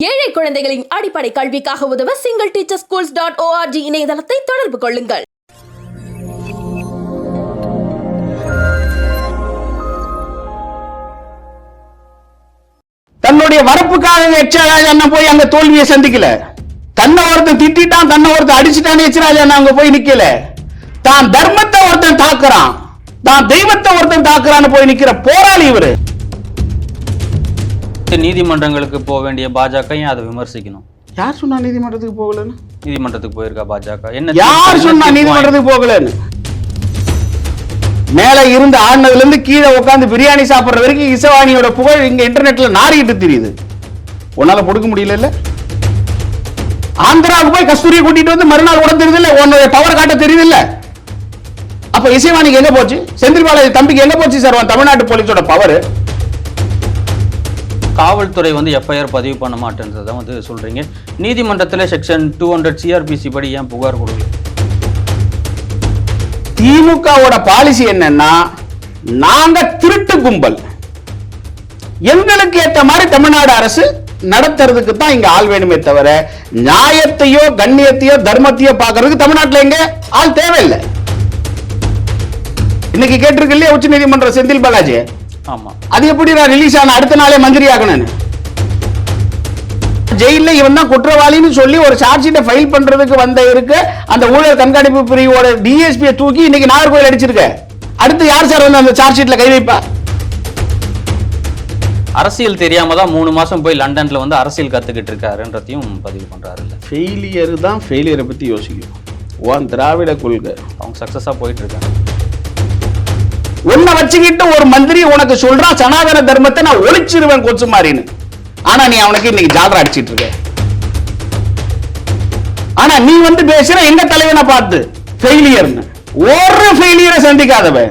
ஏழை குழந்தைகளின் அடிப்படை கல்விக்காக உதவ single teacher schools dot O R G இணையதளத்தை தொடர்பு கொள்ளுங்கள். தன்னுடைய வரப்புக்காக எச்ராஜா அண்ணன் போய் அங்க தோல்வியை சந்திக்கல. தன்னை ஒருத்தன் திட்டான் தன்னை ஒருத்தன் அடிச்சுட்டான் எச்ராஜா அண்ணன் அங்க போய் நிக்கல. தான் தர்மத்தை ஒருத்தன் தாக்குறான் தான் தெய்வத்தை ஒருத்தன் தாக்குறான்னு போய் நிக்கிற போராளி இவரு. நீதிமன்றங்களுக்கு போக வேண்டிய பாஜக ஏன் அதை விமர்சிக்கணும். யார் சொன்னா நீதிமன்றத்துக்கு போகலன்னு? நீதிமன்றத்துக்கு போயிருக்கா பாஜக? என்ன யார் சொன்னா நீதிமன்றத்துக்கு போகலன்னு? மேல இருந்து ஆடினதுல இருந்து கீழே உட்கார்ந்து பிரியாணி சாப்பிடுற வரைக்கும் இசவாணியோட புகழ் இங்க இன்டர்நெட்ல நாறிக்கிட்டு தெரியுது. உன்னால கொடுக்க முடியல இல்ல? ஆந்திராவுக்கு போய் கஸ்தூரியை கூட்டிட்டு வந்து மறுநாள் உடம்பு தெரியுது இல்ல? உன்னுடைய பவர் காட்ட தெரியுது இல்ல? அப்ப இசைவாணிக்கு எங்க போச்சு? செந்தில் பாலாஜி தம்பிக்கு எங்க போச்சு சார்? தமிழ்நாட்டு போலீஸோட பவர் காவல்துறை வந்து எஃப்ஐஆர் பதிவு பண்ண மாட்டேன்றதை வந்து சொல்றீங்க. நீதிமன்றத்தில் செக்ஷன் டூ ஹண்ட்ரட் சிஆர்பிசி படி ஏன் புகார் கொடுக்கல? திமுகவோட பாலிசி என்னன்னா நாங்க திருட்டு கும்பல். எங்களுக்கு ஏத்த மாதிரி தமிழ்நாடு அரசு நடத்துறதுக்கு தான் இங்க ஆள் வேணுமே தவிர நியாயத்தையோ கண்ணியத்தையோ தர்மத்தையோ பார்க்கறதுக்கு தமிழ்நாட்டுல எங்க ஆள் தேவையில்லை. இன்னைக்கு கேட்டிருக்கு இல்லையா உச்ச நீதிமன்றம் செந்தில் பாலாஜி அது எப்படி நான் ரிலீஸ் ஆன அடுத்த நாளே மந்திரி ஆகணும்னு ஜெயில இவன் தான் குற்றவாளின்னு சொல்லி ஒரு சார்ஜ் ஷீட்டை ஃபைல் பண்றதுக்கு வந்த இருக்கு. அந்த ஊழல் கண்காணிப்பு பிரிவோட டிஎஸ்பியை தூக்கி இன்னைக்கு நாகர்கோவில் அடிச்சிருக்க. அடுத்து யார் சார் வந்து அந்த சார்ஜ் ஷீட்ல கை வைப்பா? அரசியல் தெரியாம தான் மூணு மாசம் போய் லண்டன்ல வந்து அரசியல் கத்துக்கிட்டு இருக்காருன்றதையும் பதிவு பண்றாரு இல்ல ஃபெயிலியர் தான் ஃபெயிலியரை பத்தி யோசிக்கணும். உன் திராவிட கொள்கை. அவங்க சக்சஸா போயிட்டு இருக்காங்க. உன்னை வச்சுக்கிட்டு ஒரு மந்திரி உனக்கு சொல்றான் சனாதன தர்மத்தை நான் ஒழிச்சிருவேன் கொச்சு மாறின்னு ஆனா நீ அவனுக்கு இன்னைக்கு ஜாலரா அடிச்சிட்டு இருக்க. ஆனா நீ வந்து பேசுற எங்க தலைவனை பார்த்து? ஃபெயிலியர்னு ஒரு ஃபெயிலியரை சந்திக்காதவன்.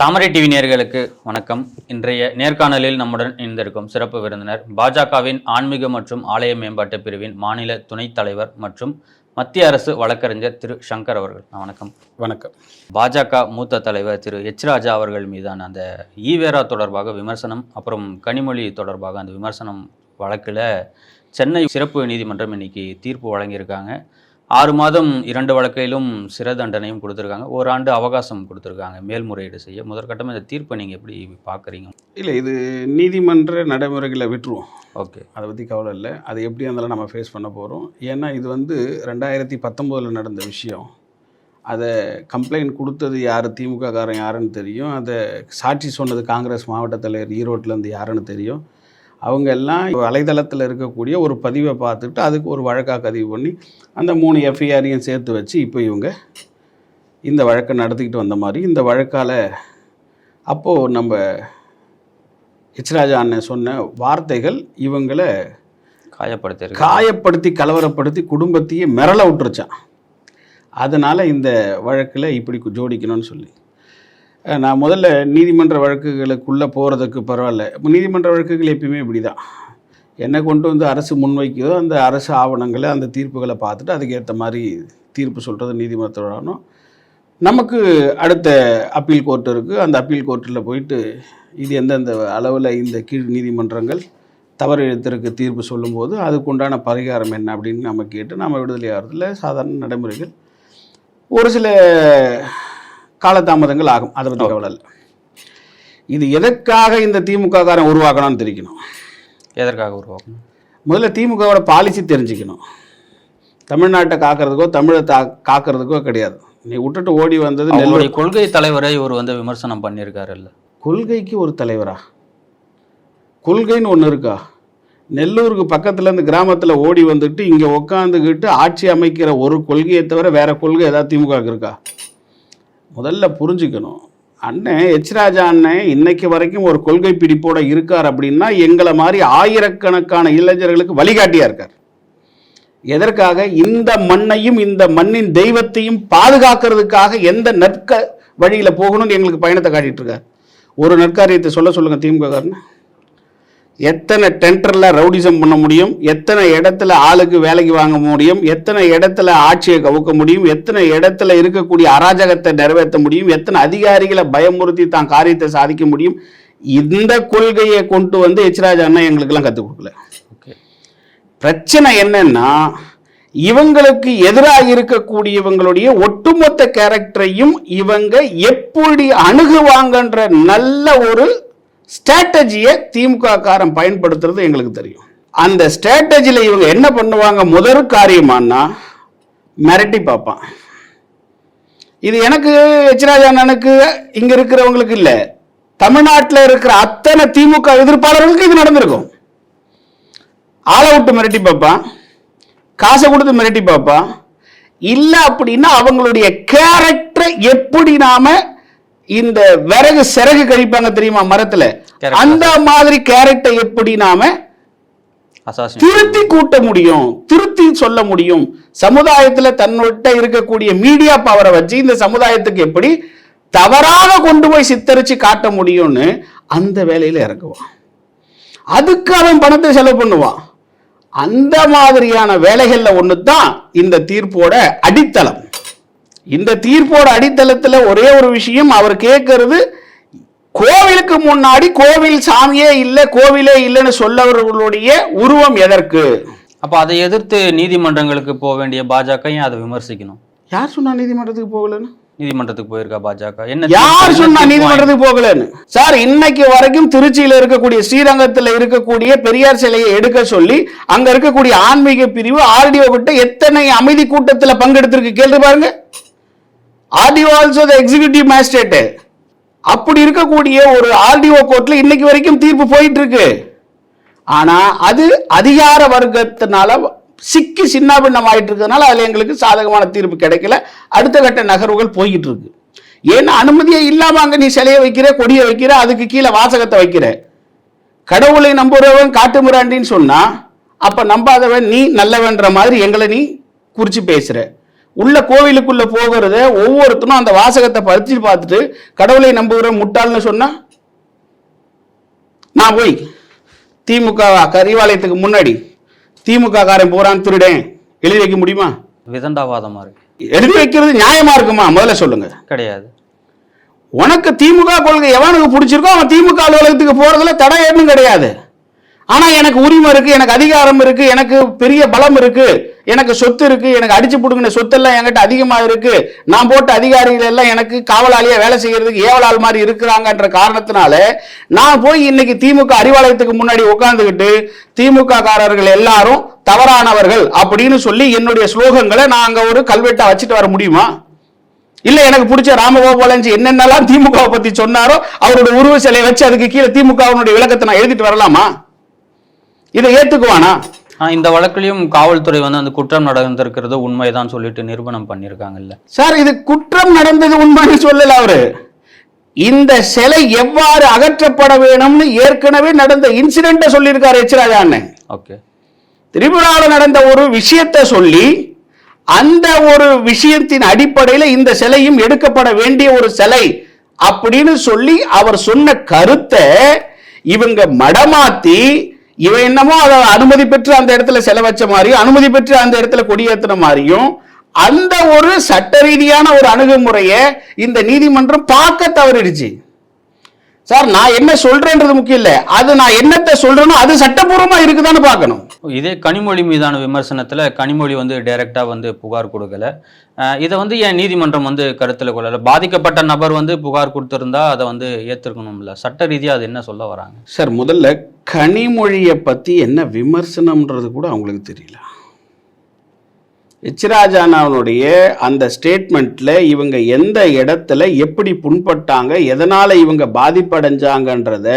தாமரை டிவி நேயர்களுக்கு வணக்கம். இன்றைய நேர்காணலில் நம்முடன் இணைந்திருக்கும் சிறப்பு விருந்தினர் பாஜகவின் ஆன்மீக மற்றும் ஆலய மேம்பாட்டு பிரிவின் மாநில துணைத் தலைவர் மற்றும் மத்திய அரசு வழக்கறிஞர் திரு சங்கர் அவர்கள். வணக்கம். வணக்கம். பாஜக மூத்த தலைவர் திரு எச் ராஜா அவர்கள் மீதான அந்த ஈவேரா தொடர்பாக விமர்சனம் அப்புறம் கனிமொழி தொடர்பாக அந்த விமர்சனம் வழக்கில் சென்னை சிறப்பு நீதிமன்றம் இன்னைக்கு தீர்ப்பு வழங்கியிருக்காங்க. ஆறு மாதம் இரண்டு வழக்கிலும் சிறை தண்டனையும் கொடுத்துருக்காங்க. ஓராண்டு அவகாசம் கொடுத்துருக்காங்க. மேல்முறையீடு செய்ய. முதற்கட்டமாக இந்த தீர்ப்பை நீங்கள் எப்படி பார்க்குறீங்க? இல்லை இது நீதிமன்ற நடைமுறைகளை விட்டுருவோம். ஓகே. அதை பற்றி கவலை இல்லை. அது எப்படி இருந்தாலும் நம்ம ஃபேஸ் பண்ண போகிறோம் ஏன்னா இது வந்து ரெண்டாயிரத்தி பத்தொம்போதில் நடந்த விஷயம். அதை கம்ப்ளைண்ட் கொடுத்தது யார்? திமுக காரன் யாருன்னு தெரியும். அதை சாட்சி சொன்னது காங்கிரஸ் மாவட்ட தலைவர் ஈரோட்டிலேருந்து யாருன்னு தெரியும். அவங்க எல்லாம் வலைதளத்தில் இருக்கக்கூடிய ஒரு பதிவை பார்த்துட்டு அதுக்கு ஒரு வழக்காக பதிவு பண்ணி அந்த மூணு எஃப்ஐஆரையும் சேர்த்து வச்சு இப்போ இவங்க இந்த வழக்கை நடத்திக்கிட்டு வந்த மாதிரி இந்த வழக்கால் அப்போது நம்ம ஹெச்ராஜா அண்ணன் சொன்ன வார்த்தைகள் இவங்களை காயப்படுத்தியிருக்கு. காயப்படுத்தி கலவரப்படுத்தி குடும்பத்தையே மிரள விட்டுருச்சான் அதனால் இந்த வழக்கில் இப்படி ஜோடிக்கணும்னு சொல்லி. நான் முதல்ல நீதிமன்ற வழக்குகளுக்குள்ளே போகிறதுக்கு பரவாயில்ல. இப்போ நீதிமன்ற வழக்குகள் எப்பயுமே இப்படி தான் என்ன கொண்டு வந்து அரசு முன்வைக்குதோ அந்த அரசு ஆவணங்களை அந்த தீர்ப்புகளை பார்த்துட்டு அதுக்கேற்ற மாதிரி தீர்ப்பு சொல்கிறது நீதிமன்றத்தோடனும். நமக்கு அடுத்த அப்பீல் கோர்ட் இருக்குது அந்த அப்பீல் கோர்ட்டில் போயிட்டு இது எந்தெந்த அளவில் இந்த கீழ் நீதிமன்றங்கள் தவறு எழுத்திற்கு தீர்ப்பு சொல்லும்போது அதுக்குண்டான பரிகாரம் என்ன அப்படின்னு நம்ம கேட்டு நம்ம விடுதலை ஆகிறதுல சாதாரண நடைமுறைகள். ஒரு சில காலதாமதங்கள் ஆகும் அதை பற்றி கவலை இல்லை. இது எதற்காக இந்த திமுக காரன் உருவாக்கணும்னு தெரிவிக்கணும்? எதற்காக உருவாக்கணும் முதல்ல திமுகவோட பாலிசி தெரிஞ்சுக்கணும். தமிழ்நாட்டை காக்கிறதுக்கோ தமிழை தா காக்கிறதுக்கோ கிடையாது. நீ விட்டுட்டு ஓடி வந்தது அவங்களுடைய நெல்லை கொள்கை தலைவரை இவர் வந்து விமர்சனம் பண்ணியிருக்காரு இல்ல கொள்கைக்கு ஒரு தலைவரா? கொள்கைன்னு ஒன்று இருக்கா? நெல்லூருக்கு பக்கத்துல இருந்து கிராமத்தில் ஓடி வந்துட்டு இங்கே உக்காந்துக்கிட்டு ஆட்சி அமைக்கிற ஒரு கொள்கையை தவிர வேற கொள்கை ஏதாவது திமுக க்கு இருக்கா? முதல்ல புரிஞ்சுக்கணும். அண்ணன் எச் ராஜா அண்ணன் இன்னைக்கு வரைக்கும் ஒரு கொள்கை பிடிப்போட இருக்கார் அப்படின்னா எங்களை மாதிரி ஆயிரக்கணக்கான இளைஞர்களுக்கு வழிகாட்டியா இருக்கார். எதற்காக? இந்த மண்ணையும் இந்த மண்ணின் தெய்வத்தையும் பாதுகாக்கிறதுக்காக எந்த நற்க வழியில் போகணும்னு எங்களுக்கு பயணத்தை காட்டிட்டு இருக்கார். ஒரு நற்காரியத்தை சொல்ல சொல்லுங்க திமுக காரன் எத்தனை டெண்டரில் ரவுடிசம் பண்ண முடியும்? எத்தனை இடத்துல ஆளுக்கு வேலைக்கு வாங்க முடியும்? எத்தனை இடத்துல ஆட்சியை கவுக்க முடியும்? எத்தனை இடத்துல இருக்கக்கூடிய அராஜகத்தை நிறைவேற்ற முடியும்? எத்தனை அதிகாரிகளை பயமுறுத்தி தான் காரியத்தை சாதிக்க முடியும்? இந்த கொள்கையை கொண்டு வந்து எச்ராஜ் அண்ணா எங்களுக்கெல்லாம் கற்றுக் கொடுக்கல. ஓகே. பிரச்சனை என்னன்னா இவங்களுக்கு எதிராக இருக்கக்கூடியவங்களுடைய ஒட்டுமொத்த கேரக்டரையும் இவங்க எப்படி அணுகுவாங்கன்ற நல்ல ஒரு ஸ்ட்ராட்டஜியை திமுக காரம் பயன்படுத்துறது எங்களுக்கு தெரியும். அந்த ஸ்ட்ராட்டஜியில் இவங்க என்ன பண்ணுவாங்க? முதல் காரியமானா மிரட்டி பார்ப்பான். இது எனக்கு எச்ராஜா அண்ணனுக்கு இங்க இருக்கிறவங்களுக்கு இல்லை. தமிழ்நாட்டில் இருக்கிற அத்தனை திமுக எதிர்ப்பாளர்களுக்கு இது நடந்திருக்கும். ஆளை விட்டு மிரட்டி பார்ப்பான். காசை கொடுத்து மிரட்டி பார்ப்பான். இல்லை அப்படின்னா அவங்களுடைய கேரக்டரை எப்படி நாம இந்த விறகு சிறகு கழிப்பாங்க தெரியுமா மரத்துல. அந்த மாதிரி கேரக்டரை எப்படி நாம திருத்தி கூட்ட முடியும் திருத்தி சொல்ல முடியும்? சமுதாயத்துல தன்னிட்ட இருக்கக்கூடிய மீடியா பவரை வச்சு இந்த சமுதாயத்துக்கு எப்படி தவறாக கொண்டு போய் சித்தரிச்சு காட்ட முடியும்னு அந்த வேலையில இறக்குவான் அதுக்கு அவன் பணத்தை செலவு பண்ணுவான். அந்த மாதிரியான வேலைகள்ல ஒன்று தான் இந்த தீர்ப்போட அடித்தளம். இந்த தீர்ப்போட அடித்தளத்துல ஒரே ஒரு விஷயம் அவர் கேட்கறது கோவிலுக்கு முன்னாடி கோவில் சாமியே இல்லை கோவிலே இல்லைன்னு சொல்லவர்களுடைய உருவம் எதற்கு? அப்போ அதை எதிர்த்து நீதிமன்றங்களுக்கு போக வேண்டிய பாஜக அதை விமர்சிக்கணும். யார் சொன்னா நீதிமன்றத்துக்கு போகலன்னு? நீதிமன்றத்துக்கு போயிருக்கா பாஜக? என்ன யார் சொன்னா நீதிமன்றத்துக்கு போகலன்னு? சார் இன்னைக்கு வரைக்கும் திருச்சியில இருக்கக்கூடிய ஸ்ரீரங்கத்துல இருக்கக்கூடிய பெரியார் சிலையை எடுக்க சொல்லி அங்க இருக்கக்கூடிய ஆன்மீக பிரிவு ஆர்டிஓ கிட்ட எத்தனை அமைதி கூட்டத்துல பங்கெடுத்திருக்கு? கேள்வி பாருங்க. RTO also the executive magistrate அப்படி இருக்கக்கூடிய ஒரு ஆர்டிஓ கோர்ட்ல இன்னைக்கு வரைக்கும் தீர்ப்பு போயிட்டு இருக்கு ஆனா அது அதிகார வர்க்கத்தினால சிக்கி சின்னாபின்னம் ஆயிட்டு இருக்கிறதுனால அதுல எங்களுக்கு சாதகமான தீர்ப்பு கிடைக்கல. அடுத்த கட்ட நகர்வுகள் போய்கிட்டு இருக்கு ஏன்னா அனுமதியே இல்லாம அங்க நீ சிலையை வைக்கிற கொடியை வைக்கிற அதுக்கு கீழே வாசகத்தை வைக்கிற. கடவுளை நம்புறவன் காட்டுமிராண்டின்னு சொன்னா அப்ப நம்பாதவன் நீ நல்லவன்ற மாதிரி எங்களை நீ குறிச்சு பேசுற. உள்ள கோவிலுக்குள்ள போகிறத ஒவ்வொருத்தனும் அந்த வாசகத்தை படிச்சு பார்த்துட்டு கடவுளை நம்புகிற முட்டாள்னு சொன்னா? நான் போய் திமுக கரிவாலயத்துக்கு முன்னாடி திமுக காரன் போறான் திருடேன். எழுதி வைக்க முடியுமா? விதண்டாவாதமா இருக்கு. எழுதி வைக்கிறது நியாயமா இருக்குமா? முதல்ல சொல்லுங்க. கிடையாது. உனக்கு திமுக கொள்கை எவனுக்கு பிடிச்சிருக்கோ அவன் திமுக அலுவலகத்துக்கு போறதுல தடை எதுவும் கிடையாது. ஆனா எனக்கு உரிமை இருக்கு எனக்கு அதிகாரம் இருக்கு எனக்கு பெரிய பலம் இருக்கு. எனக்கு சொத்து இருக்கு எனக்கு அடிச்சு புடுங்கின சொத்தெல்லாம் என்கிட்ட அதிகமா இருக்கு. நான் போட்ட அதிகாரிகள் எல்லாம் எனக்கு காவலாளியா வேலை செய்யறதுக்கு ஏவலால் மாதிரி இருக்கிறாங்கன்ற காரணத்தினால நான் போய் இன்னைக்கு திமுக அறிவாலயத்துக்கு முன்னாடி உட்காந்துக்கிட்டு திமுக காரர்கள் எல்லாரும் தவறானவர்கள் அப்படின்னு சொல்லி என்னுடைய ஸ்லோகங்களை நான் அங்க ஒரு கல்வெட்டா வச்சுட்டு வர முடியுமா? இல்ல எனக்கு பிடிச்ச ராமகோபாலன்ஜி என்னென்னலாம் திமுக பத்தி சொன்னாரோ அவரோட உருவ சிலையை வச்சு அதுக்கு கீழே திமுகவினுடைய விளக்கத்தை நான் எழுதிட்டு வரலாமா? இதை ஏத்துக்குவானா? இந்த வழக்குலயும் காவல்துறை வந்து அந்த குற்றம் நடந்திருக்கிறது உண்மைதான் சொல்லிட்டு நிரூபணம் பண்ணியிருக்காங்கல்ல சார் இது குற்றம் நடந்தது உண்மைன்னு சொல்லல அவரு. இந்த சிலை எவ்வாறு அகற்றப்பட வேணும்னு ஏற்கனவே நடந்த இன்சிடென்ட்டை சொல்லியிருக்காரு எச் ராஜா அண்ணன் ஓகே. திரிபுராவில் நடந்த ஒரு விஷயத்தை சொல்லி அந்த ஒரு விஷயத்தின் அடிப்படையில் இந்த சிலையும் எடுக்கப்பட வேண்டிய ஒரு சிலை அப்படின்னு சொல்லி அவர் சொன்ன கருத்தை இவங்க மடமாத்தி இவன் என்னமோ அதை அனுமதி பெற்று அந்த இடத்துல செலவச்ச மாதிரியும் அனுமதி பெற்று அந்த இடத்துல கொடியேற்றின மாதிரியும் அந்த ஒரு சட்ட ரீதியான ஒரு அணுகுமுறையை இந்த நீதிமன்றம் பார்க்க தவறிடுச்சு. சார் நான் என்ன சொல்றேன்றது முக்கியம் இல்ல. அது நான் என்னத்தை சொல்றேனோ அது சட்டபூர்வமா இருக்குதான்னு பார்க்கணும். இதே கனிமொழி மீதான விமர்சனத்துல கனிமொழி வந்து டைரக்டா வந்து புகார் கொடுக்கல. இதை வந்து ஏன் நீதிமன்றம் வந்து கருத்துல கொள்ளல? பாதிக்கப்பட்ட நபர் வந்து புகார் கொடுத்திருந்தா அதை வந்து ஏத்திருக்கணும்ல சட்ட ரீதியா அது என்ன சொல்ல வராங்க? சார் முதல்ல கனிமொழியை பத்தி என்ன விமர்சனம்ன்றது கூட அவங்களுக்கு தெரியல. எச்ராஜானாவனுடைய அந்த ஸ்டேட்மெண்ட்ல இவங்க எந்த இடத்துல எப்படி புண்பட்டாங்க எதனால இவங்க பாதிப்படைஞ்சாங்கன்றத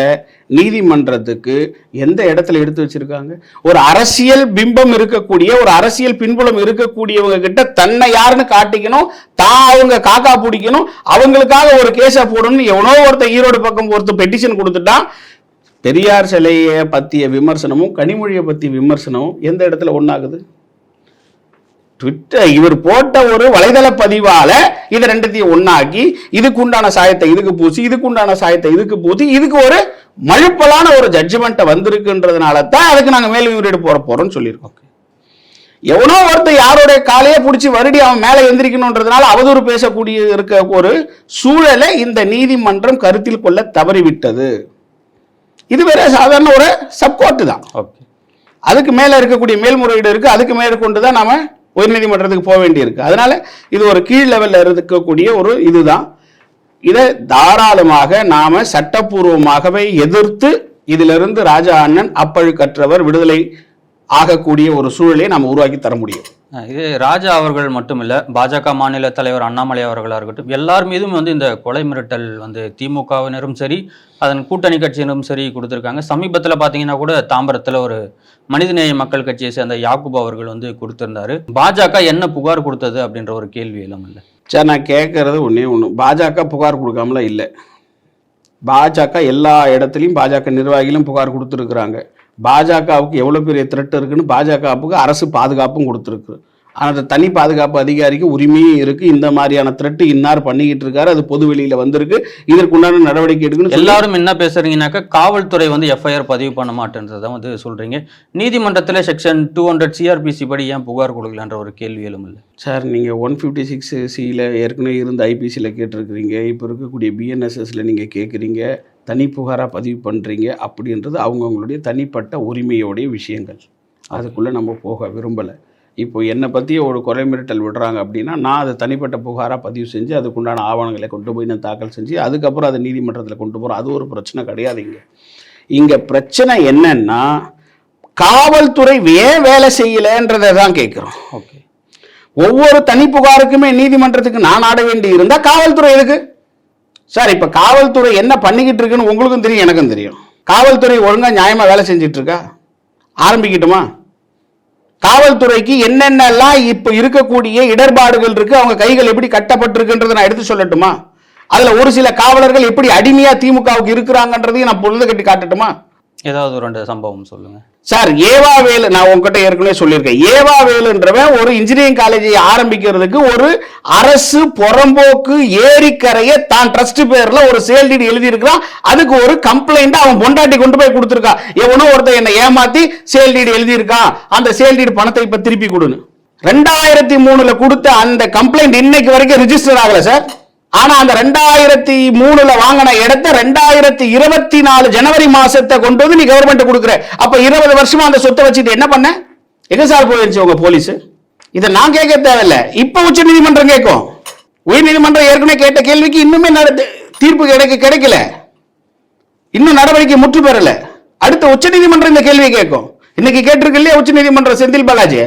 நீதிமன்றத்துக்கு எந்த இடத்துல எடுத்து வச்சிருக்காங்க? ஒரு அரசியல் பிம்பம் இருக்கக்கூடிய ஒரு அரசியல் பின்புலம் இருக்கக்கூடியவங்க கிட்ட தன்னை யாருன்னு காட்டிக்கணும் தான் அவங்க காக்கா பிடிக்கணும் அவங்களுக்காக ஒரு கேஸை போடணும்னு எவனோ ஒருத்தர் ஈரோடு பக்கம் ஒருத்தர் பெட்டிஷன் கொடுத்துட்டான். பெரியார் சிலையை பற்றிய விமர்சனமும் கனிமொழியை பற்றிய விமர்சனமும் எந்த இடத்துல ஒன்றாகுது ட்விட்டர் இவர் போட்ட ஒரு வலைதள பதிவால இதை ரெண்டுத்தையும் ஒண்ணாக்கி இதுக்கு உண்டான சாயத்தை இதுக்கு பூசி இதுக்கு உண்டான சாயத்தை இதுக்கு பூசி இதுக்கு ஒரு மழுப்பலான ஒரு ஜட்ஜ்மெண்ட்டை வந்திருக்குன்றதுனால தான் அதுக்கு நாங்கள் மேல்முறையீடு போற போறோம்னு சொல்லியிருக்கோம். எவனோ ஒருத்தர் யாரோடைய காலையே பிடிச்சி வருடி அவன் மேலே எந்திரிக்கணுன்றதுனால அவதூறு பேசக்கூடிய இருக்க ஒரு சூழலை இந்த நீதிமன்றம் கருத்தில் கொள்ள தவறிவிட்டது. இது வேற சாதாரண ஒரு சப்கோர்ட்டு தான். அதுக்கு மேலே இருக்கக்கூடிய மேல்முறையீடு இருக்கு அதுக்கு மேற்கொண்டு தான் நாம உயர்நீதிமன்றத்துக்கு போக வேண்டியிருக்கு. அதனால இது ஒரு கீழ் லெவல்ல இருக்கக்கூடிய ஒரு இதுதான். இதை தாராளமாக நாம சட்டப்பூர்வமாகவே எதிர்த்து இதிலிருந்து ராஜா அண்ணன் அப்பழுக்கற்றவர் விடுதலை ஆகக்கூடிய ஒரு சூழலை நாம் உருவாக்கி தர முடியும். இது ராஜா அவர்கள் மட்டுமில்ல பாஜக மாநில தலைவர் அண்ணாமலை அவர்களாக இருக்கட்டும் எல்லார் மீதும் வந்து இந்த கொலை மிரட்டல் வந்து திமுகவினரும் சரி அதன் கூட்டணி கட்சியினரும் சரி கொடுத்துருக்காங்க. சமீபத்தில் பார்த்தீங்கன்னா கூட தாம்பரத்தில் ஒரு மனிதநேய மக்கள் கட்சியை சேர்ந்த யாக்கூப் அவர்கள் வந்து கொடுத்திருந்தாரு. பாஜக என்ன புகார் கொடுத்தது அப்படின்ற ஒரு கேள்வி எல்லாம் இல்லை. சரி நான் கேட்கறது ஒன்றே ஒன்று பாஜக புகார் கொடுக்காமலாம் இல்லை. பாஜக எல்லா இடத்துலையும் பாஜக நிர்வாகிகளும் புகார் கொடுத்துருக்குறாங்க. பாஜகவுக்கு எவ்வளோ பெரிய த்ரெட் இருக்குன்னு பாஜகவுக்கு அரசு பாதுகாப்பும் கொடுத்துருக்கு. அந்த தனி பாதுகாப்பு அதிகாரிக்கு உரிமையும் இருக்கு. இந்த மாதிரியான த்ரெட்டு இன்னார் பண்ணிக்கிட்டு இருக்காரு. அது பொது வெளியில வந்திருக்கு. இதற்குண்டான நடவடிக்கை எடுக்கணும் எல்லாரும் என்ன பேசுறீங்கன்னாக்கா காவல்துறை வந்து எஃப்ஐஆர் பதிவு பண்ண மாட்டேன்றதை வந்து சொல்றீங்க. நீதிமன்றத்தில் செக்ஷன் டூ ஹண்ட்ரட் சிஆர்பிசி படி ஏன் புகார் கொடுக்கலன்ற ஒரு கேள்வி எழும் இல்லை சார் நீங்கள் ஒன் ஃபிஃப்டி சிக்ஸ் சியில் ஏற்கனவே இருந்த ஐபிசியில் கேட்டிருக்கிறீங்க. இப்போ இருக்கக்கூடிய பிஎன்எஸ்எஸ்ல நீங்கள் கேட்குறீங்க தனி புகாராக பதிவு பண்ணுறீங்க அப்படின்றது அவங்கவுங்களுடைய தனிப்பட்ட உரிமையோடைய விஷயங்கள். அதுக்குள்ளே நம்ம போக விரும்பலை. இப்போ என்னை பற்றி ஒரு கொலை மிரட்டல் விடுறாங்க அப்படின்னா நான் அதை தனிப்பட்ட புகாராக பதிவு செஞ்சு அதுக்குண்டான ஆவணங்களை கொண்டு போய் நான் தாக்கல் செஞ்சு அதுக்கப்புறம் அதை நீதிமன்றத்தில் கொண்டு போகிறோம் அது ஒரு பிரச்சனை கிடையாது இங்கே. இங்கே பிரச்சனை என்னன்னா காவல்துறை ஏன் வேலை செய்யலைன்றதை தான் கேட்குறோம். ஓகே. ஒவ்வொரு தனி புகாருக்குமே நீதிமன்றத்துக்கு நான் ஆட வேண்டி இருந்தா காவல்துறை எதுக்கு? சார் இப்ப காவல்துறை என்ன பண்ணிக்கிட்டு இருக்குன்னு உங்களுக்கும் தெரியும் எனக்கும் தெரியும். காவல்துறை ஒழுங்கா நியாயமா வேலை செஞ்சிட்டு இருக்கா ஆரம்பிக்கட்டுமா? காவல்துறைக்கு என்னென்னலாம் இப்போ இருக்கக்கூடிய இடர்பாடுகள் இருக்கு அவங்க கைகள் எப்படி கட்டப்பட்டிருக்குன்றதை நான் எடுத்து சொல்லட்டுமா? அதில் ஒரு சில காவலர்கள் எப்படி அடிமையாக திமுகவுக்கு இருக்கிறாங்கன்றதையும் நான் பொழுது கட்டி காட்டட்டுமா? ஏதாவது ஒரு ரெண்டு சம்பவம் சொல்லுங்க. சார் ஏவா வேலு நான் உங்ககிட்ட ஏற்கனவே சொல்லியிருக்கேன். ஏவா வேலுன்றவன் ஒரு இன்ஜினியரிங் காலேஜை ஆரம்பிக்கிறதுக்கு ஒரு அரசு புறம்போக்கு ஏரிக்கரையை தான் ட்ரஸ்ட் பேர்ல ஒரு சேல் டீட் எழுதியிருக்கிறான். அதுக்கு ஒரு கம்ப்ளைண்ட் அவன் பொண்டாட்டி கொண்டு போய் கொடுத்துருக்கான். எவனோ ஒருத்தன் என்னை ஏமாத்தி சேல் டீட் எழுதி இருக்கான் அந்த சேல் டீட் பணத்தை இப்ப திருப்பி கொடுன்னு. ரெண்டாயிரத்தி மூணுல கொடுத்த அந்த கம்ப்ளைண்ட் இன்னைக்கு வரைக்கும் ரிஜிஸ்டர் ஆகல சார். ஆனா அந்த ரெண்டாயிரத்தி மூணுல வாங்கின இடத்த ரெண்டாயிரத்தி இருபத்தி நாலு ஜனவரி மாசத்தை கொண்டு வந்து நீ கவர்மெண்ட் கொடுக்குற. அப்ப இருபது வருஷமா அந்த சொத்தை வச்சுட்டு என்ன பண்ண? எங்க சார் போயிருச்சு உங்க போலீஸ் இதை நான் கேட்க தேவையில்ல. இப்ப உச்ச நீதிமன்றம் கேட்கும். உயர் நீதிமன்றம் ஏற்கனவே கேட்ட கேள்விக்கு இன்னுமே நட- தீர்ப்பு கிடைக்க கிடைக்கல. இன்னும் நடவடிக்கை முற்று பெறல. அடுத்த உச்ச நீதிமன்றம் இந்த கேள்வியை கேட்கும். இன்னைக்கு கேட்டிருக்கு இல்லையா உச்ச நீதிமன்றம் செந்தில் பாலாஜி?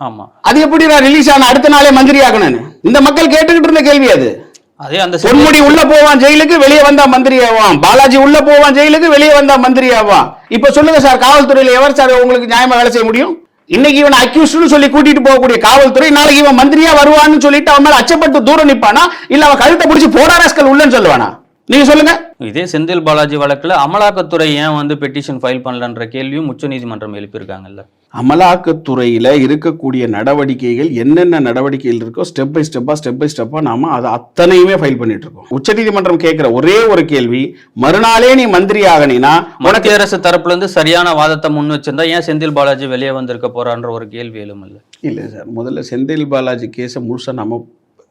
ஆமா. அது எப்படி நான் ரிலீஸ் ஆன அடுத்த நாளே மந்திரி ஆகணும்னு? இந்த மக்கள் கேட்டுக்கிட்டு இருந்த கேள்வி அது. அதே அந்த பொன்முடி உள்ள போவான் ஜெயிலுக்கு வெளியே வந்தா மந்திரி ஆவான் பாலாஜி உள்ள போவான் ஜெயிலுக்கு வெளியே வந்தா மந்திரி ஆவான் இப்ப சொல்லுங்க சார் காவல்துறையில எவர் சார் உங்களுக்கு நியாயமா வேலை செய்ய முடியும்? இன்னைக்கு இவன் அக்யூஸ்ட்னு சொல்லி கூட்டிட்டு போகக்கூடிய காவல்துறை நாளைக்கு இவன் மந்திரியா வருவான்னு சொல்லிட்டு அவன் மேல அச்சப்பட்டு தூரம் நிப்பானா? இல்ல அவன் கழுத்தை பிடிச்சி போடாராஸ்கல் உள்ளன்னு சொல்லுவானா? நீங்க சொல்லுங்க. இதே செந்தில் பாலாஜி வழக்குல அமலாக்கத்துறை ஏன் வந்து பெட்டிஷன் ஃபைல் பண்ணலன்ற கேள்வியும் உச்சநீதிமன்றம் எழுப்பியிருக்காங்கல்ல? அமலாக்கத்துறையில இருக்கக்கூடிய நடவடிக்கைகள் என்னென்ன நடவடிக்கைகள் இருக்கோ ஸ்டெப் பை ஸ்டெப்பா ஸ்டெப் பை ஸ்டெப்பா நாம அதை அத்தனையுமே ஃபைல் பண்ணிட்டு இருக்கோம். உச்சநீதிமன்றம் கேட்கிற ஒரே ஒரு கேள்வி மறுநாளே நீ மந்திரி ஆகணினா மத்திய அரசு தரப்புல இருந்து சரியான வாதத்தை முன் வச்சிருந்தா ஏன் செந்தில் பாலாஜி வெளியே வந்திருக்க போறான்ற ஒரு கேள்வி எழும் இல்ல. இல்லை சார் முதல்ல செந்தில் பாலாஜி கேஸை முழுசாக நம்ம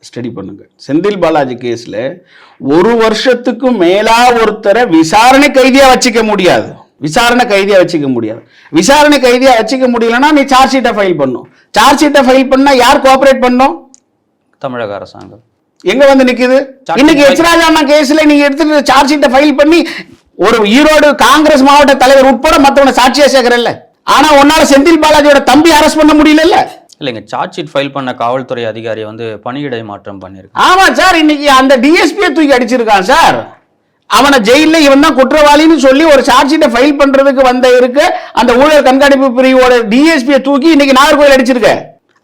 ஸ்டடி பண்ணுங்க. செந்தில் பாலாஜி கேஸில் ஒரு வருஷத்துக்கும் மேலா ஒருத்தரை விசாரணை கைதியா வச்சுக்க முடியாது. விசாரணை கைதியா வச்சுக்க முடியாது. விசாரணை கைதியா வச்சுக்க முடியலன்னா நீ சார்ஜ் ஷீட்டை ஃபைல் பண்ணும் சார்ஜ் ஷீட்டை ஃபைல் பண்ணா யார் கோஆபரேட் பண்ணும்? தமிழக அரசாங்கம். எங்க வந்து நிக்குது? இன்னைக்கு எச் ராஜா அண்ணா கேஸ்ல நீங்க எடுத்துட்டு சார்ஜ் ஷீட்டை ஃபைல் பண்ணி ஒரு ஈரோடு காங்கிரஸ் மாவட்ட தலைவர் உட்பட மத்தவனை சாட்சியா சேர்க்கறல்ல. ஆனா உன்னால செந்தில் பாலாஜியோட தம்பி அரெஸ்ட் பண்ண முடியல இல்லைங்க சார்ஜ் ஷீட் ஃபைல் பண்ண காவல்துறை அதிகாரியை வந்து பணியிடை மாற்றம் பண்ணியிருக்கு ஆமா சார் இன்னைக்கு அந்த டிஎஸ்பியை தூக்கி அடிச்சிருக்கான் சார். அவனை ஜெயில இவன் தான் குற்றவாளின்னு சொல்லி ஒரு சார்ஜ் ஷீட்டை ஃபைல் பண்றதுக்கு வந்த இருக்கு. அந்த ஊழல் கண்காணிப்பு பிரிவோட டிஎஸ்பியை தூக்கி இன்னைக்கு நாகர்கோவில் அடிச்சிருக்க.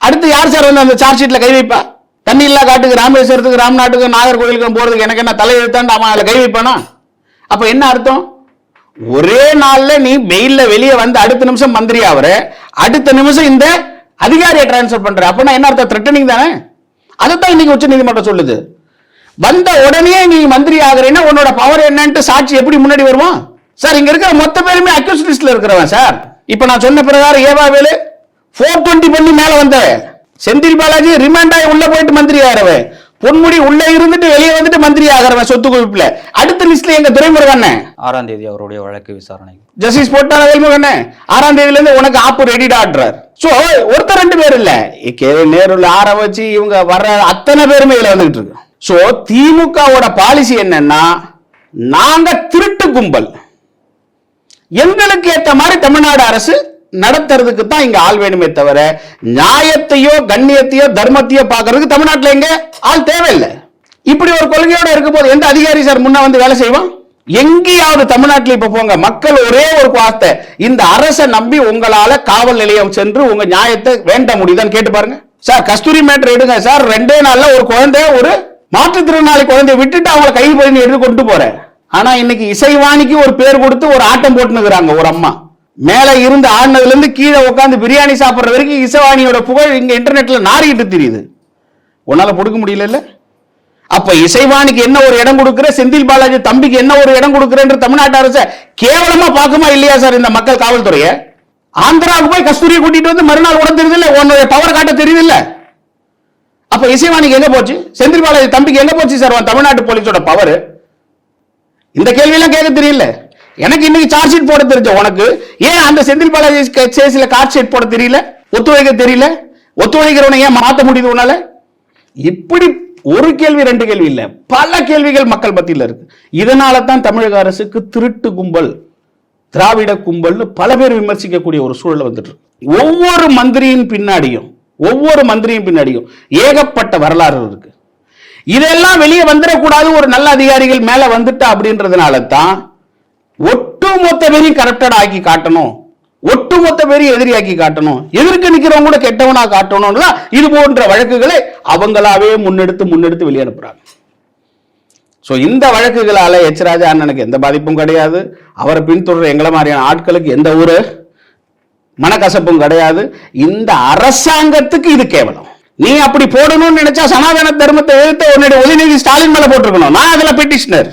அடுத்து யார் சார் வந்து அந்த சார்ஜ் ஷீட்ல கை வைப்பா? தண்ணி இல்லா காட்டுக்கு ராமேஸ்வரத்துக்கு ராம்நாட்டுக்கு நாகர்கோவிலுக்கு போறதுக்கு எனக்கு என்ன தலையெழுத்தாண்டு அவன் அதில் கை வைப்பானா? அப்ப என்ன அர்த்தம்? ஒரே நாள்ல நீ மெயில்ல வெளியே வந்து அடுத்த நிமிஷம் மந்திரி ஆவற. அடுத்த நிமிஷம் இந்த அதிகாரியை டிரான்ஸ்ஃபர் பண்ற. அப்படின்னா என்ன அர்த்தம்? த்ரெட்டனிங் தானே? அதைத்தான் இன்னைக்கு உச்ச நீதிமன்றம் சொல்லுது. வந்த உடனே நீ மந்திரி ஆகுறேன்னா உன்னோட பவர் என்னன்ட்டு சாட்சி எப்படி முன்னாடி வருவான் சார் இங்க இருக்கிற மொத்த பேருமே அக்யூஸ் லிஸ்ட்ல இருக்கிறவன் சார் இப்ப நான் சொன்ன பிரகாரம் ஏவாவேலு ஃபோர் டுவெண்ட்டி பண்ணி மேல வந்தவன். செந்தில் பாலாஜி ரிமாண்ட் ஆகி உள்ள போயிட்டு மந்திரி ஆகிறவன். பொன்முடி உள்ள இருந்துட்டு வெளியே வந்துட்டு மந்திரி ஆகிறவன் சொத்து குவிப்புல. அடுத்த லிஸ்ட்ல எங்க துரைமுருகன் ஆறாம் தேதி அவருடைய வழக்கு விசாரணை. ஜஸ்டிஸ் போட்டான வேல்முகண்ணே ஆறாம் தேதியில இருந்து உனக்கு ஆப்பு ரெடிடா ஆடுறார் சோ ஒருத்தர் ரெண்டு பேர் இல்ல. நேருல ஆற வச்சு இவங்க வர்ற அத்தனை பேருமே இதுல வந்துகிட்டு இருக்கு. ஸோ திமுகவோட பாலிசி என்னன்னா நாங்க திருட்டு கும்பல். எங்களுக்கு ஏற்ற மாதிரி தமிழ்நாடு அரசு நடத்துறதுக்கு தான் இங்க ஆள் வேணுமே தவிர நியாயத்தையோ கண்ணியத்தையோ தர்மத்தையோ பார்க்கறதுக்கு தமிழ்நாட்டில் எங்க ஆள் தேவையில்லை. இப்படி ஒரு கொள்கையோட இருக்கும்போது எந்த அதிகாரி சார் முன்ன வந்து வேலை செய்வான்? எங்கேயாவது தமிழ்நாட்டில் இப்ப போங்க மக்கள் ஒரே ஒரு வார்த்தை இந்த அரசை நம்பி உங்களால காவல் நிலையம் சென்று உங்க நியாயத்தை வேண்ட முடியுதான்னு கேட்டு பாருங்க. சார் கஸ்தூரி மேட்டர் எடுங்க சார் ரெண்டே நாள்ல ஒரு குழந்தை ஒரு மாற்றுத்திறனாளி குழந்தைய விட்டுட்டு அவங்கள கை பண்ணி எடுத்து கொண்டு போறேன் ஆனா இன்னைக்கு இசைவாணிக்கு ஒரு பேர் கொடுத்து ஒரு ஆட்டம் போட்டுனுக்குறாங்க ஒரு அம்மா. மேல இருந்து ஆடினதுல இருந்து கீழே உட்காந்து பிரியாணி சாப்பிடுற வரைக்கும் இசைவாணியோட புகழ் இங்க இன்டர்நெட்ல நாரிக்கிட்டு தெரியுது. உன்னால கொடுக்க முடியல அப்ப இசைவாணிக்கு என்ன ஒரு இடம் கொடுக்குற? செந்தில் பாலாஜி தம்பிக்கு என்ன ஒரு இடம் கொடுக்குறன்ற தமிழ்நாட்டு அரசு கேவலமா பார்க்குமா இல்லையா சார் இந்த மக்கள் காவல்துறையை? ஆந்திராவுக்கு போய் கஸ்தூரியை கூட்டிட்டு வந்து மறுநாள் உடம்பு தெரியுது இல்ல? உன்னுடைய பவர் காட்ட தெரியுது இல்லை? அப்ப இசைவாணிக்கு எங்க போச்சு? செந்தில் பாலாஜி தம்பிக்கு எங்க போச்சு சார்? தமிழ்நாட்டு போலீஸோட பவர் இந்த கேள்வியெல்லாம் கேட்க தெரியல. எனக்கு இன்னைக்கு சார்ஜ் ஷீட் போட தெரிஞ்ச உனக்கு ஏன் அந்த செந்தில் பாலாஜி கேஸ்ல சார்ஜ் ஷீட் போட தெரியல? ஒத்துழைக்க தெரியல? ஒத்துழைக்கிறவனை ஏன் மாத்த முடியுது உன்னால? இப்படி ஒரு கேள்வி ரெண்டு கேள்வி இல்ல. பல கேள்விகள் மக்கள் மத்தியில் இருக்கு. இதனால தான் தமிழக அரசுக்கு திருட்டு கும்பல் திராவிட கும்பல்னு பல பேர் விமர்சிக்கக்கூடிய ஒரு சூழல் வந்துட்டு ஒவ்வொரு மந்திரியின் பின்னாடியும் ஒவ்வொரு மந்திரியும் பின்னாடியும் ஏகப்பட்ட வரலாறு இருக்கு. இதெல்லாம் வெளியே வந்துடக்கூடாது ஒரு நல்ல அதிகாரிகள் மேல வந்துட்டா அப்படின்றதுனால தான் ஒட்டுமொத்த பேரையும் கரெக்டட் ஆக்கி காட்டணும். ஒட்டுமொத்த பேரையும் எதிரியாக்கி காட்டணும். எதிர்க்க நிக்கிறவங்க கூட கெட்டவனா காட்டணும் இது போன்ற வழக்குகளை அவங்களாவே முன்னெடுத்து முன்னெடுத்து வெளியனுப்புறாங்க. ஸோ இந்த வழக்குகளால எச் ராஜா அண்ணனுக்கு எந்த பாதிப்பும் கிடையாது. அவரை பின்தொடர்ற எங்களை மாதிரியான ஆட்களுக்கு எந்த ஒரு மனக்கசப்பும் கிடையாது. இந்த அரசாங்கத்துக்கு இது கேவலம். நீ அப்படி போடணும்னு நினைச்சா சனாதன தர்மத்தை எதிர்த்து உன்னுடைய உதயநிதி ஸ்டாலின் மேல போட்டிருக்கணும். நான் அதுல பெட்டிஷனர்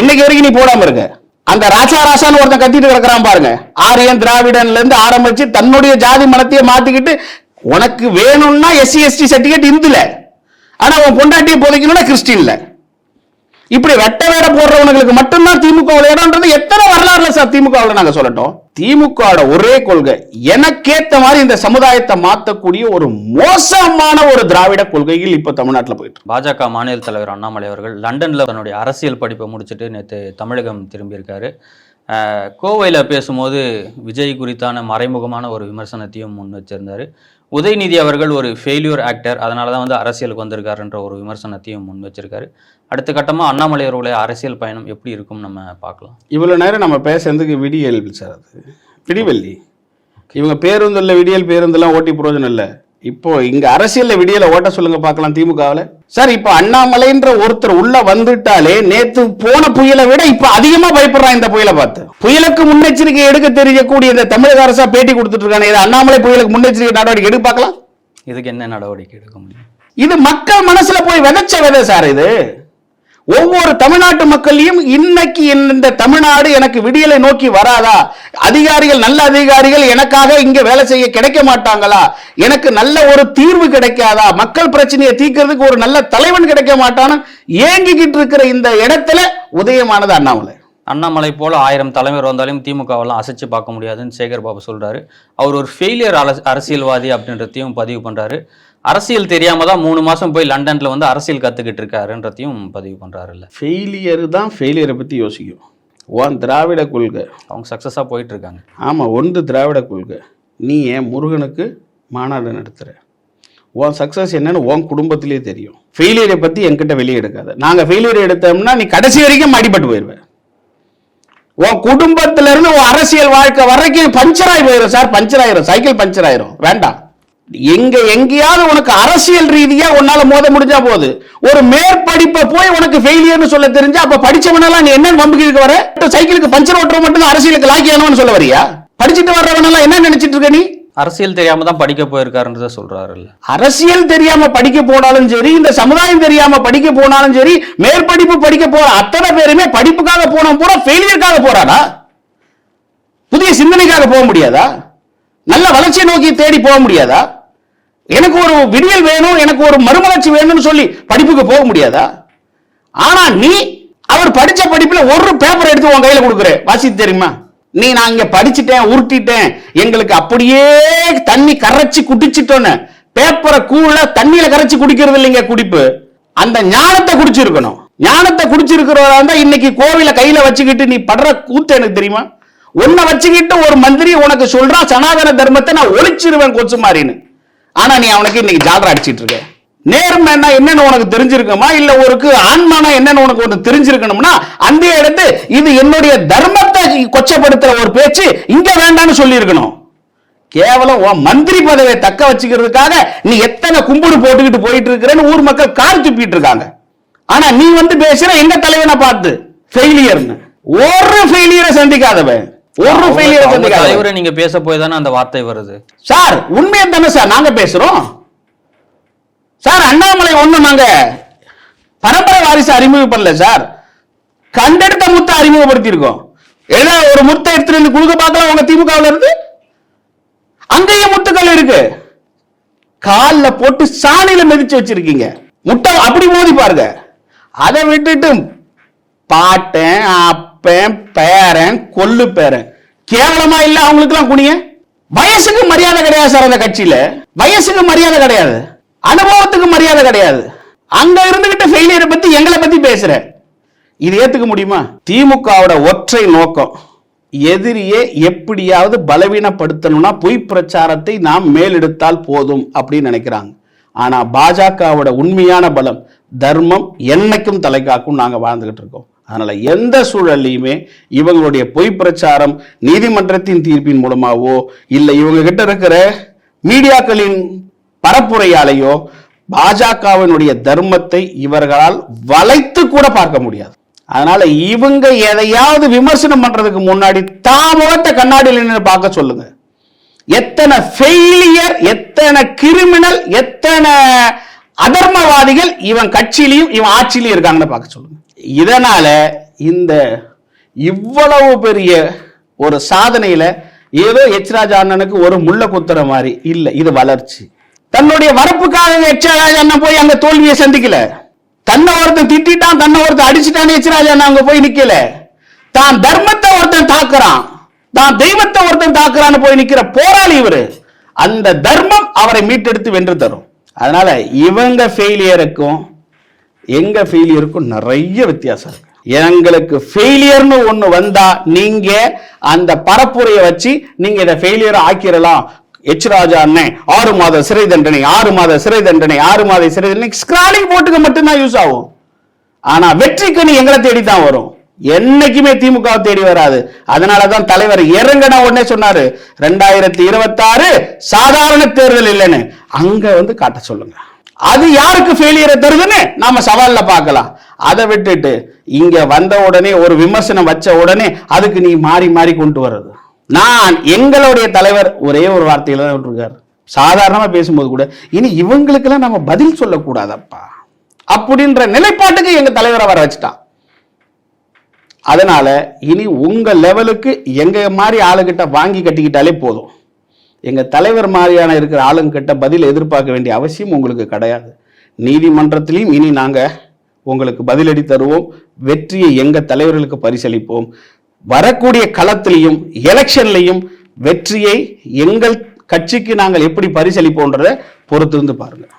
இன்னைக்கு வரைக்கும் நீ போடாம இருக்க. அந்த ராசா ராசான்னு ஒருத்தன் கத்திட்டு கிடக்குறான் பாருங்க. ஆரியன் திராவிடன்ல இருந்து ஆரம்பிச்சு தன்னுடைய ஜாதி மனத்தையே மாத்திக்கிட்டு உனக்கு வேணும்னா எஸ்சி எஸ்டி சர்டிபிகேட் இந்துல. ஆனா உன் பொண்டாட்டியை புதைக்கணும்னா கிறிஸ்டின்ல. இப்படி வெட்ட வேட போடுறவங்களுக்கு மட்டும்தான் திமுக இடம்ன்றது எத்தனை வரலாறுல சார் திமுக நாங்க சொல்லட்டும்? திமுக ஒரே கொள்கை எனக்கேத்த மாதிரி இந்த சமுதாயத்தை மாத்தக்கூடிய ஒரு மோசமான ஒரு திராவிட கொள்கையில் இப்ப தமிழ்நாட்டில் போயிட்டு பாஜக மாநில தலைவர் அண்ணாமலை அவர்கள் லண்டன்ல தன்னுடைய அரசியல் படிப்பை முடிச்சுட்டு நேற்று தமிழகம் திரும்பியிருக்காரு. கோவையில் பேசும்போது விஜய் குறித்தான மறைமுகமான ஒரு விமர்சனத்தையும் முன் வச்சிருந்தாரு. உதயநிதி அவர்கள் ஒரு ஃபெயில்யூர் ஆக்டர் அதனால தான் வந்து அரசியலுக்கு வந்திருக்காருன்ற ஒரு விமர்சனத்தையும் முன் வச்சிருக்காரு. அடுத்த கட்டமாக அண்ணாமலை அவர்களுடைய அரசியல் பயணம் எப்படி இருக்கும் நம்ம பார்க்கலாம். இவ்வளோ நேரம் நம்ம பேசுறதுக்கு விடியல் சார் அது. விடிவெள்ளி. இவங்க பேருந்தில் விடியல் பேருந்துலாம் ஓட்டி பிரயோஜனம் இல்லை. இப்போ இங்க அரசியல்ல விடியல ஓட்ட சொல்லுங்க பார்க்கலாம் திமுகவுல. சார் இப்போ அண்ணாமலைன்ற ஒருத்தர் உள்ள வந்துட்டாலே நேத்து போன புயலை விட இப்ப அதிகமா பயப்படுறான் இந்த புயலை பார்த்து. புயலுக்கு முன்னெச்சரிக்கை எடுக்க தெரியக்கூடிய இந்த தமிழக அரசா பேட்டி கொடுத்துட்டு இருக்காங்க இது அண்ணாமலை புயலுக்கு முன்னெச்சரிக்கை நடவடிக்கை எடுக்க பார்க்கலாம்? இதுக்கு என்ன நடவடிக்கை எடுக்க முடியும்? இது மக்கள் மனசுல போய் விதைச்ச விதை சார் இது. ஒவ்வொரு தமிழ்நாட்டு மக்களையும் இன்னைக்கு இந்த தமிழ்நாடு எனக்கு விடியலை நோக்கி வராதா? அதிகாரிகள் நல்ல அதிகாரிகள் எனக்காக இங்க வேலை செய்ய கிடைக்க மாட்டாங்களா? எனக்கு நல்ல ஒரு தீர்வு கிடைக்காதா? மக்கள் பிரச்சனையை தீர்க்கிறதுக்கு ஒரு நல்ல தலைவன் கிடைக்க மாட்டான்னு ஏங்கிக்கிட்டு இருக்கிற இந்த இடத்துல உதயமானது அண்ணாமலை. அண்ணாமலை போல ஆயிரம் தலைவர் வந்தாலும் திமுகவெல்லாம் அசைச்சு பார்க்க முடியாதுன்னு சேகர் பாபு சொல்றாரு. அவர் ஒரு ஃபெயிலியர் அரசியல்வாதி அப்படின்றதையும் பதிவு பண்றாரு. அரசியல் தெரியாம தான் மூணு மாசம் போய் லண்டன்ல வந்து அரசியல் கத்துக்கிட்டு இருக்காருன்றதையும் பதிவு பண்றாருல்ல. ஃபெயிலியர் தான் ஃபெயிலியரை பத்தி யோசிக்கும். உன் திராவிட கொள்கை. அவங்க சக்சஸா போயிட்டு இருக்காங்க. ஆமாம் ஒன்று திராவிட கொள்கை. நீ ஏன் முருகனுக்கு மாநாடு நடத்துகிற உன் சக்ஸஸ் என்னன்னு உன் குடும்பத்திலே தெரியும். ஃபெயிலியரை பற்றி என்கிட்ட வெளியே எடுக்காத. நாங்கள் ஃபெயிலியர் எடுத்தோம்னா நீ கடைசி வரைக்கும் அடிபட்டு போயிடுவேன் உன் குடும்பத்துல இருந்து உன் அரசியல் வாழ்க்கை வரைக்கும் பஞ்சர் ஆகி போயிடும் சார். பஞ்சர் ஆயிரும். சைக்கிள் பஞ்சர் ஆயிரும். வேண்டாம். எங்க எங்கேயாவது உனக்கு அரசியல் ரீதியா உன்னால மோத முடிஞ்சா போகுது ஒரு மேற்படிப்பை போய் உனக்கு ஃபெயிலியர்னு சொல்ல தெரிஞ்சா அப்ப படிச்சவனெல்லாம் நீ என்ன வம்புக்கு வர? சைக்கிளுக்கு பஞ்சர் ஓட்டுற மட்டும் தான் அரசியலுக்கு லாக்கியானு சொல்ல வரியா? படிச்சுட்டு வர்றவனெல்லாம் என்ன நினைச்சிட்டு இருக்க நீ? அரசியல் தெரியாம தான் படிக்க போயிருக்காருன்றத சொல்றாருல்ல. அரசியல் தெரியாம படிக்க போனாலும் சரி இந்த சமுதாயம் தெரியாம படிக்க போனாலும் சரி மேற்படிப்பு படிக்க போற அத்தனை பேருமே படிப்புக்காக போன பூரா ஃபெயிலியருக்காக போறாடா புதிய சிந்தனைக்காக போக முடியாதா? நல்ல வளர்ச்சியை நோக்கி தேடி போக முடியாதா? எனக்கு ஒரு விடியல் வேணும் எனக்கு ஒரு மறுமலர்ச்சி வேணும்னு சொல்லி படிப்புக்கு போக முடியாதா? ஆனா நீ அவர் படிச்ச படிப்புல ஒரு பேப்பர் எடுத்து உன் கையில கொடுக்குற. வாசி தெரியுமா? நீ நான் இங்க படிச்சுட்டேன் உருட்டிட்டேன் எங்களுக்கு அப்படியே தண்ணி கரைச்சி குடிச்சிட்டோன்னு பேப்பரை கூழ தண்ணியில கரைச்சி குடிக்கிறது இல்லைங்க குடிப்பு. அந்த ஞானத்தை குடிச்சிருக்கணும். ஞானத்தை குடிச்சிருக்கிறவரா இருந்தா இன்னைக்கு கோவில கையில வச்சுக்கிட்டு நீ படுற கூத்து எனக்கு தெரியுமா? உன்னை வச்சுக்கிட்டு ஒரு மந்திரி உனக்கு சொல்றான் சனாதன தர்மத்தை நான் ஒழிச்சிருவேன் கொச்சு மாறின்னு ஆனா நீ அவனுக்கு இன்னைக்கு ஜாலரா அடிச்சிட்டு இருக்க. நேர்மைன்னா என்னன்னு உனக்கு தெரிஞ்சிருக்குமா? இல்ல ஒருக்கு ஆன்மானா என்னன்னு உனக்கு ஒன்று தெரிஞ்சிருக்கணும்னா அந்த இடத்து இது என்னுடைய தர்மத்தை கொச்சப்படுத்துற ஒரு பேச்சு இங்க வேண்டாம்னு சொல்லியிருக்கணும். கேவலம் உன் மந்திரி பதவியை தக்க வச்சுக்கிறதுக்காக நீ எத்தனை கும்பிடு போட்டுக்கிட்டு போயிட்டு இருக்கிறேன்னு ஊர் மக்கள் கார் துப்பிட்டு இருக்காங்க. ஆனா நீ வந்து பேசுற எங்க தலைவனை பார்த்து? ஃபெயிலியர்னு ஒரு ஃபெயிலியரை சந்திக்காதவன். ஒரு ஃபெயிலியரை சந்திக்காதவன் தலைவரை நீங்க பேச போய் தானே அந்த வார்த்தை வருது. சார் உண்மையை தானே சார் நாங்க பேசுறோம். சார் அண்ணாமலை ஒண்ணும் நாங்க பரம்பரை வாரிசு அறிமுகப்படல சார். கண்டெடுத்த முத்தை அறிமுகப்படுத்தி இருக்கோம் ஏதோ ஒரு முத்தை எடுத்துட்டு வந்து குழுக்க பார்க்கலாம் உங்க திமுகவுல இருந்து? அங்கேயும் முத்துக்கள் இருக்கு. கால்ல போட்டு சாணியில மிதிச்சு வச்சிருக்கீங்க. முட்டை அப்படி மோதி பாருங்க. அதை விட்டுட்டு பாட்டன் அப்பன் பேரன் கொல்லு பேரன். கேவலமா இல்ல அவங்களுக்குலாம் குனிய? வயசுக்கு மரியாதை கிடையாது சார் அந்த கட்சியில. வயசுக்கு மரியாதை கிடையாது. அனுபவத்துக்கு மரியாதை கிடையாது. அங்க இருந்துகிட்ட ஃபெயிலியரை பத்தி எங்களை பத்தி பேசுற. இது ஏத்துக்க முடியுமா? திமுகவோட ஒற்றை நோக்கம். எதிரியே எப்படியாவது பலவீனப்படுத்தணும்னா பொய் பிரச்சாரத்தை நாம் மேலெடுத்தால் போதும் அப்படின்னு நினைக்கிறாங்க. ஆனா பாஜகவோட உண்மையான பலம் தர்மம் என்னைக்கும் தலைக்காக்கும் நாங்க வாழ்ந்துகிட்டு இருக்கோம். அதனால எந்த சூழல்லையுமே இவங்களுடைய பொய் பிரச்சாரம் நீதிமன்றத்தின் தீர்ப்பின் மூலமாவோ இல்லை இவங்க கிட்ட இருக்கிற மீடியாக்களின் பரப்புரையாலேயோ பாஜகவினுடைய தர்மத்தை இவர்களால் வளைத்து கூட பார்க்க முடியாது. அதனால இவங்க எதையாவது விமர்சனம் பண்றதுக்கு முன்னாடி தாமுகத்தை கண்ணாடியில் நின்று பார்க்க சொல்லுங்க. எத்தனை ஃபெயிலியர் எத்தனை கிரிமினல் எத்தனை அதர்மவாதிகள் இவன் கட்சியிலையும் இவன் ஆட்சியிலையும் இருக்காங்கன்னு பார்க்க சொல்லுங்க. இதனால இந்த இவ்வளவு பெரிய ஒரு சாதனையில ஏதோ எச் ராஜா அண்ணனுக்கு ஒரு முள்ள குத்துற மாதிரி. இல்லை இது வளர்ச்சி. தன்னுடைய வரப்புக்காக எச் ராஜா அண்ணன் போய் அந்த தோல்வியை சந்திக்கல. தன்னை ஒருத்தன் திட்டான் தன்னை ஒருத்தன் அடிச்சுட்டான் எச் ராஜா அண்ணன் அங்கே போய் நிற்கல தான் தர்மத்தை ஒருத்தன் தாக்குறான் தான் தெய்வத்தை ஒருத்தன் தாக்குறான்னு போய் நிக்கிற போராளி இவரு. அந்த தர்மம் அவரை மீட்டெடுத்து வென்று தரும். அதனால இவங்க ஃபெயிலியருக்கும் எங்க ஃபெயிலியருக்கும் நிறைய வித்தியாசம் இருக்கு. எங்களுக்கு ஃபெயிலியர்னு ஒன்று வந்தா நீங்க அந்த பரப்புரையை வச்சு நீங்க இதை ஃபெயிலியர் ஆக்கிரலாம் எச் ராஜா அண்ணன் ஆறு மாத சிறை தண்டனை ஆறு மாத சிறை தண்டனை ஆறு மாத சிறை தண்டனை. ஸ்கிராலிங் போட்டுக்கு மட்டும்தான் யூஸ் ஆகும். ஆனா வெற்றிக்கு நீ எங்களை தேடி தான் வரும். என்னைக்குமே திமுக தேடி வராது. அதனாலதான் தலைவர் இறங்கடா உடனே சொன்னாரு ரெண்டாயிரத்தி இருபத்தாறு சாதாரண தேர்தல் இல்லைன்னு. அங்க வந்து காட்ட சொல்லுங்க. அது யாருக்கு ஃபெயிலியரை தருதுன்னு நாம சவால்ல பார்க்கலாம். அதை விட்டுட்டு இங்க வந்த உடனே ஒரு விமர்சனம் வச்ச உடனே அதுக்கு நீ மாறி மாறி கொண்டு வர்றது. நான் எங்களுடைய தலைவர் ஒரே ஒரு வார்த்தையில தான் விட்டுருக்காரு சாதாரணமா பேசும்போது கூட இனி இவங்களுக்கெல்லாம் நம்ம பதில் சொல்லக்கூடாதப்பா. அப்படின்ற நிலைப்பாட்டுக்கு எங்க தலைவரை வர வச்சுட்டான். அதனால இனி உங்க லெவலுக்கு எங்க மாதிரி ஆளுகிட்ட வாங்கி கட்டிக்கிட்டாலே போதும். எங்கள் தலைவர் மாதிரியான இருக்கிற ஆளுங்கிட்ட பதில் எதிர்பார்க்க வேண்டிய அவசியம் உங்களுக்கு கிடையாது. நீதிமன்றத்திலையும் இனி நாங்கள் உங்களுக்கு பதிலடி தருவோம். வெற்றியை எங்கள் தலைவர்களுக்கு பரிசளிப்போம். வரக்கூடிய களத்திலையும் எலெக்ஷன்லையும் வெற்றியை எங்கள் கட்சிக்கு நாங்கள் எப்படி பரிசளிப்போன்றதை பொறுத்திருந்து பாருங்கள்